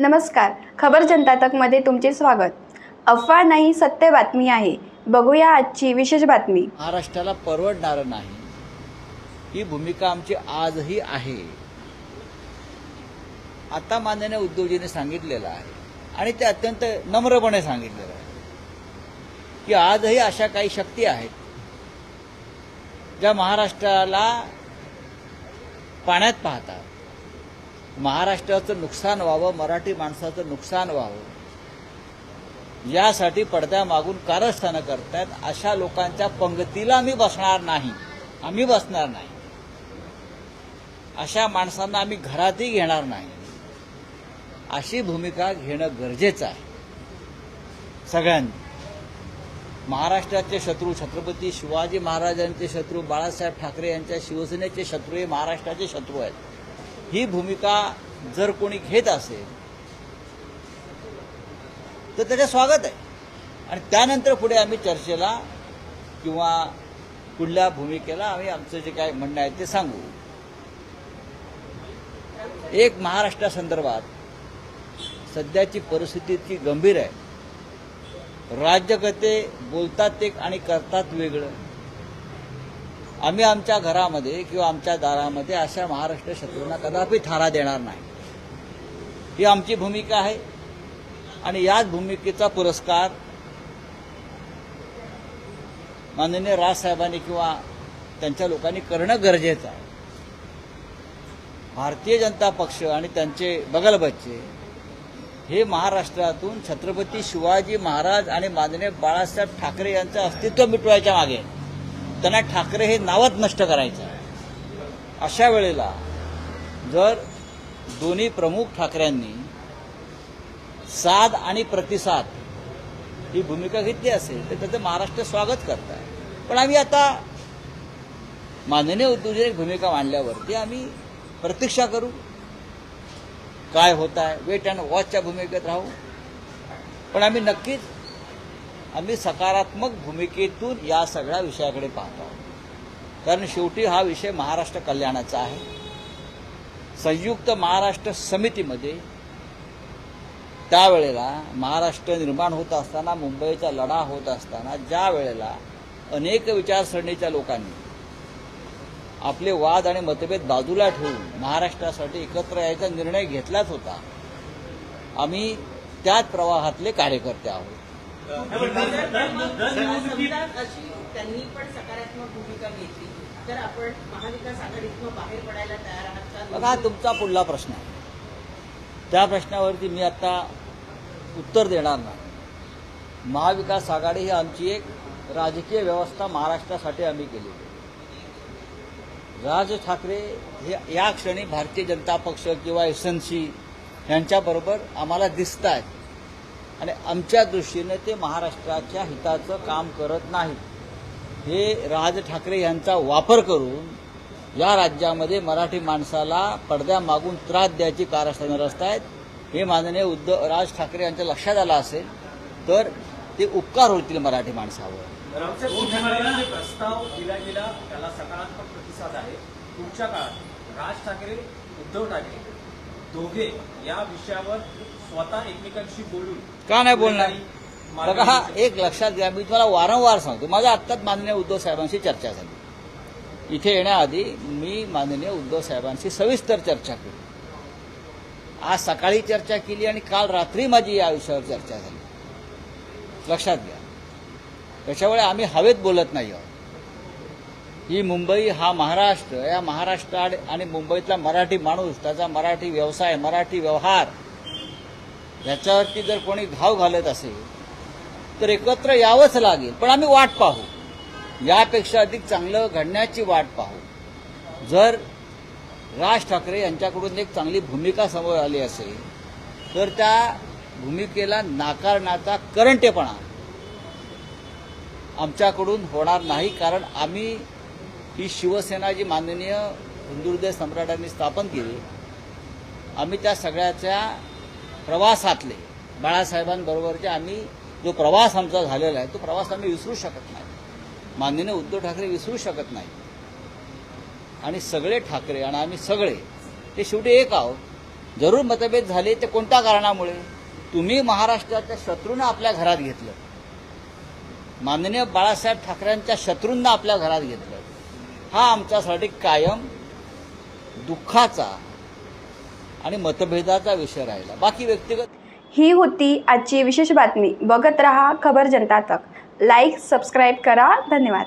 नमस्कार. खबर जनता तकमध्ये तुमचे स्वागत. अफवा नाही सत्य बातमी आहे. बघूया आजची विशेष बातमी. महाराष्ट्राला परवडणारं नाही. ही भूमिका आमची आजही आहे. आता माननीय उद्योजीने सांगितलेलं आहे आणि ते अत्यंत नम्रपणे सांगितलेलं आहे की आजही अशा काही शक्ती आहेत ज्या महाराष्ट्राला पाण्यात पाहतात. महाराष्ट्राचं नुकसान व्हावं मराठी माणसाचं नुकसान व्हावं यासाठी पडद्यामागून कारस्थानं करतायत अशा लोकांच्या पंगतीला आम्ही बसणार नाही. आम्ही बसणार नाही. अशा माणसांना आम्ही घरातही घेणार नाही. अशी भूमिका घेणं गरजेचं आहे. सगळ्यांनी. महाराष्ट्राचे शत्रू छत्रपती शिवाजी महाराजांचे शत्रू बाळासाहेब ठाकरे यांच्या शिवसेनेचे शत्रू हे महाराष्ट्राचे शत्रू आहेत. ही भूमिका जर कोणी घेत असेल तर त्याचं स्वागत आहे. आणि त्यानंतर पुढे आम्ही चर्चेला किंवा कुठल्या भूमिकेला आम्ही आमचं जे काय म्हणणं आहे ते सांगू. एक महाराष्ट्रासंदर्भात सध्याची परिस्थिती इतकी गंभीर आहे. राज्यकर्ते बोलतात एक आणि करतात वेगळं. आम्ही आमच्या घरामध्ये किंवा आमच्या दारामध्ये अशा महाराष्ट्र शत्रूंना कदापि थारा देणार नाही. ही आमची भूमिका आहे आणि याच भूमिकेचा पुरस्कार माननीय राजसाहेबांनी किंवा त्यांच्या लोकांनी करणं गरजेचं आहे. भारतीय जनता पक्ष आणि त्यांचे बगलबच्चे हे महाराष्ट्रातून छत्रपती शिवाजी महाराज आणि माननीय बाळासाहेब ठाकरे यांचं अस्तित्व मिटवायच्या मागे. त्यांना ठाकरे हे नावच नष्ट करायचं. अशा वेळेला जर दोन्ही प्रमुख ठाकऱ्यांनी साध आणि प्रतिसाद ही भूमिका घेतली असेल तर त्याचं महाराष्ट्र स्वागत करत आहे पण आम्ही आता माननीय उद्योजक भूमिका मांडल्यावरती आम्ही प्रतीक्षा करू. काय होत आहे वेट अँड वॉचच्या भूमिकेत राहू. पण आम्ही नक्कीच आम्ही सकारात्मक भूमिकेतून या सगळ्या विषयाकडे पाहतो. आहोत कारण शेवटी हा विषय महाराष्ट्र कल्याणाचा आहे. संयुक्त महाराष्ट्र समितीमध्ये त्यावेळेला महाराष्ट्र निर्माण होत असताना मुंबईचा लढा होत असताना ज्या वेळेला अनेक विचारसरणीच्या लोकांनी आपले वाद आणि मतभेद बाजूला ठेवून महाराष्ट्रासाठी एकत्र यायचा निर्णय घेतलाच होता आम्ही त्याच प्रवाहातले कार्यकर्ते आहोत. अशी त्यांनी पण सकारात्मक भूमिका घेतली तर आपण महाविकास आघाडीतून बाहेर पडायला तयार आहात का बघा तुमचा पुढला प्रश्न आहे. त्या प्रश्नावरती मी आता उत्तर देणार नाही. महाविकास आघाडी ही आमची एक राजकीय व्यवस्था महाराष्ट्रासाठी आम्ही केली. राज ठाकरे हे या क्षणी भारतीय जनता पक्ष किंवा एस एन सी यांच्याबरोबर आम्हाला दिसत आहेत आणि आमच्या दृष्टीने ते महाराष्ट्राच्या हिताचं काम करत नाहीत हे राज ठाकरे यांचा वापर करून या राज्यामध्ये मराठी माणसाला पडद्यामागून त्रास द्यायची कारस्थाने रचत आहेत. हे माननीय उद्धव राज ठाकरे यांच्या लक्षात आलं असेल तर ते उपकार होतील मराठी माणसावर. प्रस्ताव दिला गेला त्याला सकारात्मक प्रतिसाद आहे. तुमच्या काळात राज ठाकरे उद्धव ठाकरे दोघे या विषयावर स्वतः एकमेकांशी बोलून का नाही बोलणार? बघा हा. एक लक्षात घ्या. मी तुम्हाला वारंवार सांगतो. माझ्या आत्ताच माननीय उद्धव साहेबांशी चर्चा झाली. इथे येण्याआधी मी माननीय उद्धव साहेबांशी सविस्तर चर्चा केली. आज सकाळी चर्चा केली आणि काल रात्री माझी या विषयावर चर्चा झाली. लक्षात घ्या. त्याच्यामुळे आम्ही हवेत बोलत नाही आहोत. ही मुंबई हा महाराष्ट्र या महाराष्ट्र आणि मुंबईतला मराठी माणूस त्याचा मराठी व्यवसाय मराठी व्यवहार याच्यावरती जर कोणी घाव घालत असेल तर एकत्र यावंच लागेल. पण आम्ही वाट पाहू. यापेक्षा अधिक चांगलं घडण्याची वाट पाहू. जर राज ठाकरे यांच्याकडून एक चांगली भूमिका समोर आली असेल तर त्या भूमिकेला नाकारण्याचा करंटेपणा आमच्याकडून होणार नाही कारण आम्ही ही शिवसेना जी माननीय हिंदू सम्राटांनी स्थापन केली आम्ही त्या सगळ्याच्या प्रवासातले बाळासाहेबांबरोबरचे आम्ही जो प्रवास आमचा झालेला आहे तो प्रवास आम्ही विसरू शकत नाही. माननीय उद्धव ठाकरे विसरू शकत नाही. आणि सगळे ठाकरे आणि आम्ही सगळे ते शेवटी एक आहोत. जरूर मतभेद झाले ते कोणत्या कारणामुळे? तुम्ही महाराष्ट्राच्या शत्रूंना आपल्या घरात घेतलं. माननीय बाळासाहेब ठाकरेंच्या शत्रूंना आपल्या घरात घेतलं. हा आमच्यासाठी कायम दुःखाचा आणि मतभेदाचा विषय राहिला. बाकी व्यक्तिगत ही होती आजची विशेष बातमी. बघत रहा खबर जनता तक. लाईक सबस्क्राईब करा. धन्यवाद.